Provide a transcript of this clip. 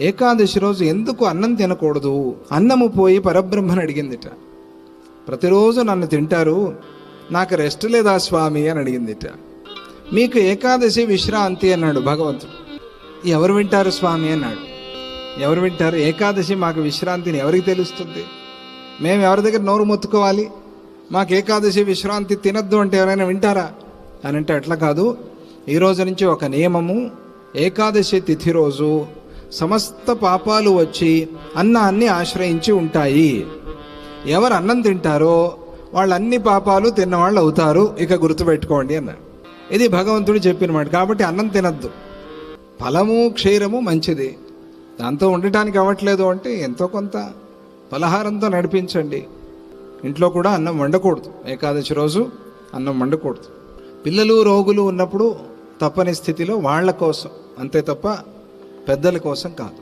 ఏకాదశి రోజు ఎందుకు అన్నం తినకూడదు? అన్నము పోయి పరబ్రహ్మని అడిగిందిట. ప్రతిరోజు నన్ను తింటారు నాకు రెస్ట్ లేదా స్వామి అని అడిగిందిట. మీకు ఏకాదశి విశ్రాంతి అన్నాడు భగవంతుడు. ఎవరు వింటారు స్వామి అన్నాడు. ఎవరు వింటారు? ఏకాదశి మాకు విశ్రాంతిని ఎవరికి తెలుస్తుంది? మేము ఎవరి దగ్గర నోరు మొత్తుకోవాలి? మాకు ఏకాదశి విశ్రాంతి తినద్దు అంటే ఎవరైనా వింటారా? అని అంటే అట్లా కాదు. ఈ రోజు నుంచి ఒక నియమము ఏకాదశి తిథి రోజు సమస్త పాపాలు వచ్చి అన్నాన్ని ఆశ్రయించి ఉంటాయి. ఎవరు అన్నం తింటారో వాళ్ళు అన్ని పాపాలు తిన్నవాళ్ళు అవుతారు. ఇక గుర్తుపెట్టుకోండి అన్నారు. ఇది భగవంతుడు చెప్పిన మాట. కాబట్టి అన్నం తినద్దు. ఫలము క్షీరము మంచిది. దాంతో ఉండటానికి అవ్వట్లేదు అంటే ఎంతో కొంత పలహారంతో నడిపించండి. ఇంట్లో కూడా అన్నం వండకూడదు. ఏకాదశి రోజు అన్నం వండకూడదు. పిల్లలు రోగులు ఉన్నప్పుడు తప్పని స్థితిలో వాళ్ళ కోసం. అంతే తప్ప పెద్దల కోసం కాదు.